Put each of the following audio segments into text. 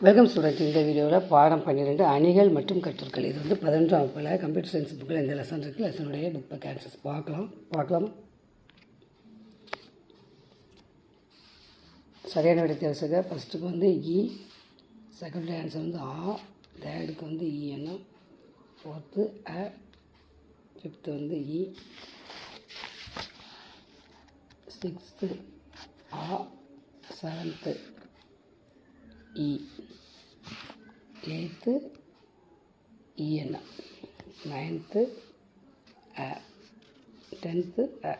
Welcome student இந்த வீடியோவில் பாடம் பன்னிரெண்டு அணிகள் மற்றும் கற்றுக்கள் இது வந்து பதினொன்றாம் வகுப்பில் கம்ப்யூட்டர் சயின்ஸ் புக்கில் இந்த லெசன் இருக்குது லெசனுடைய புக் பேக் ஆன்சர்ஸ் பார்க்கலாம். பார்க்கலாம். சரியான விடை தேர்வுக ஃபஸ்ட்டுக்கு வந்து இ செகண்ட் ஆன்சர் வந்து ஆ தேர்டுக்கு வந்து இ என்ன? ஃபோர்த்து அ ஃபிஃப்த்து வந்து e. இ சிக்ஸ்த்து ஆ செவன்த்து இ. எயித்து இஎன் நைன்த்து அ. டென்த்து அ.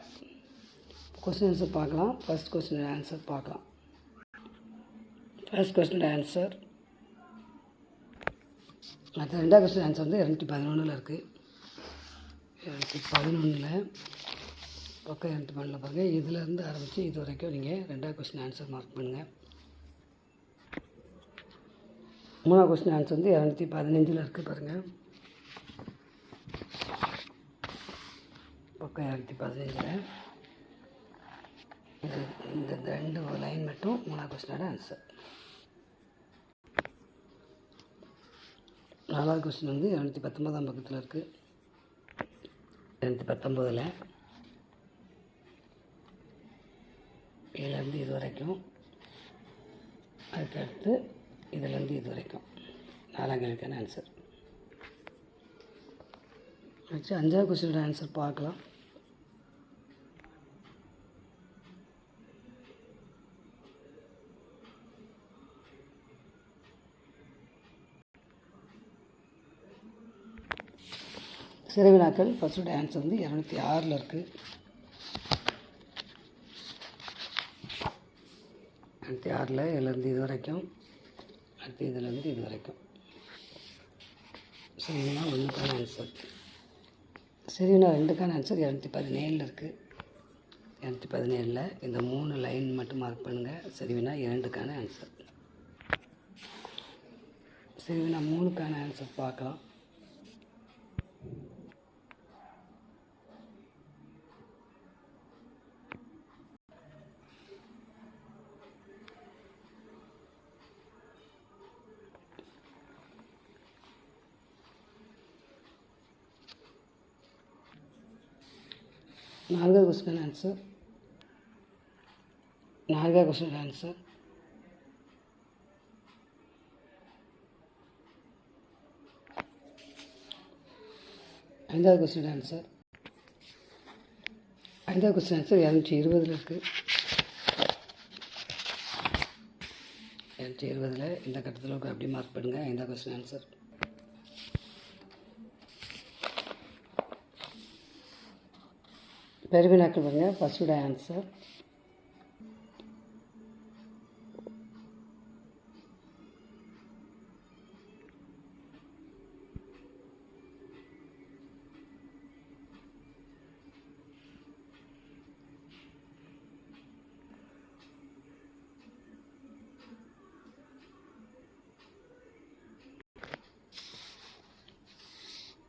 கொஸ்டின் ஆன்சர் பார்க்கலாம். ஃபர்ஸ்ட் கொஸ்டின் ஆன்சர் பார்க்கலாம். ஃபஸ்ட் கொஸ்டின் ஆன்சர் அடுத்த ரெண்டாவது கொஸ்டின் ஆன்சர் வந்து இரநூத்தி பதினொன்றில் இருக்குது இரநூத்தி பதினொன்றில் பக்கம் இரநூத்தி பன்னெண்டில் பாருங்கள் இதிலேருந்து ஆரம்பித்து இது வரைக்கும் நீங்கள் ரெண்டாவது கொஸ்டின் ஆன்சர் மார்க் பண்ணுங்கள் மூணாவது கொஸ்டின் ஆன்சர் வந்து இரநூத்தி பதினஞ்சில் இருக்குது பாருங்கள் பக்கம் இரநூத்தி பதினஞ்சில். இது இந்த ரெண்டு லைன் மட்டும் மூணாவது கொஸ்டினோட ஆன்சர் நாலாவது கொஸ்டின் வந்து இரநூத்தி பத்தொம்போதாம் பக்கத்தில் இருக்குது. இரநூத்தி பத்தொம்போதில் இதுலேருந்து இது வரைக்கும். அதுக்கடுத்து இதுலேருந்து இது வரைக்கும் நாலாம் கேள்விக்கான ஆன்சர் வச்சு அஞ்சாவது கொஸ்டினோட ஆன்சர் பார்க்கலாம் சிறுவினாக்கள் ஃபஸ்ட்டோட ஆன்சர் வந்து இரநூத்தி ஆறில் இருக்குது இரநூத்தி ஆறில் இதுலேருந்து இது வரைக்கும் அடுத்து இதுலேருந்து இது வரைக்கும். சரிவினா ஒன்றுக்கான ஆன்சர் சரிவினா ரெண்டுக்கான ஆன்சர் இரநூத்தி பதினேழில் இருக்குது இரநூத்தி பதினேழில் இந்த மூணு லைன் மட்டும் மார்க் பண்ணுங்கள் சரிவினா இரண்டுக்கான ஆன்சர் சரிவினா மூணுக்கான ஆன்சர் பார்க்கலாம். நான்காவது கொஸ்டின் ஆன்சர் நான்காவது கொஸ்டின் ஆன்சர் ஐந்தாவது கொஸ்டின் ஆன்சர் ஐந்தாவது கொஸ்டின் ஆன்சர் இரநூற்றி இருபதில் இருக்குது இரநூற்றி இருபதில் இந்த கட்டத்தில் அப்படி மார்க் பண்ணுங்கள் ஐந்தாவது கொஸ்டின் ஆன்சர் பெருவினாக்கள் பாருங்கள் ஃபஸ்ட்டோட ஆன்சர்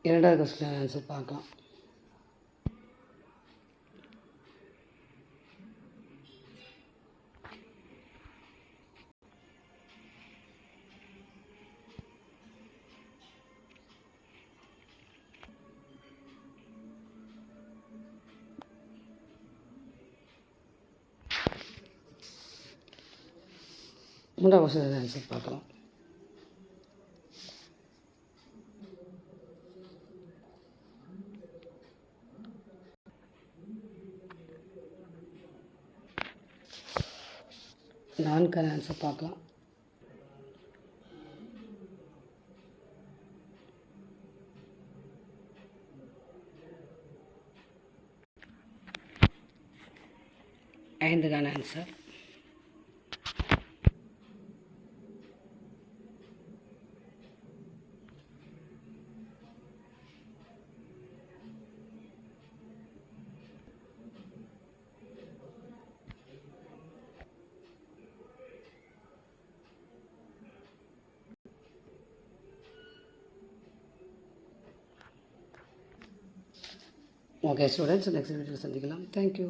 இரண்டாவது கொஸ்டின் ஆன்சர் பார்க்கலாம். மூன்றாவது கொஸ்டின் ஆன்சர் பார்க்கலாம் நான்கான ஆன்சர் பார்க்கலாம் ஐந்துக்கான ஆன்சர் ஓகே ஸ்டூடெண்ட்ஸ் நெக்ஸ்ட் வீடியோவில் சந்திக்கலாம் தேங்க்யூ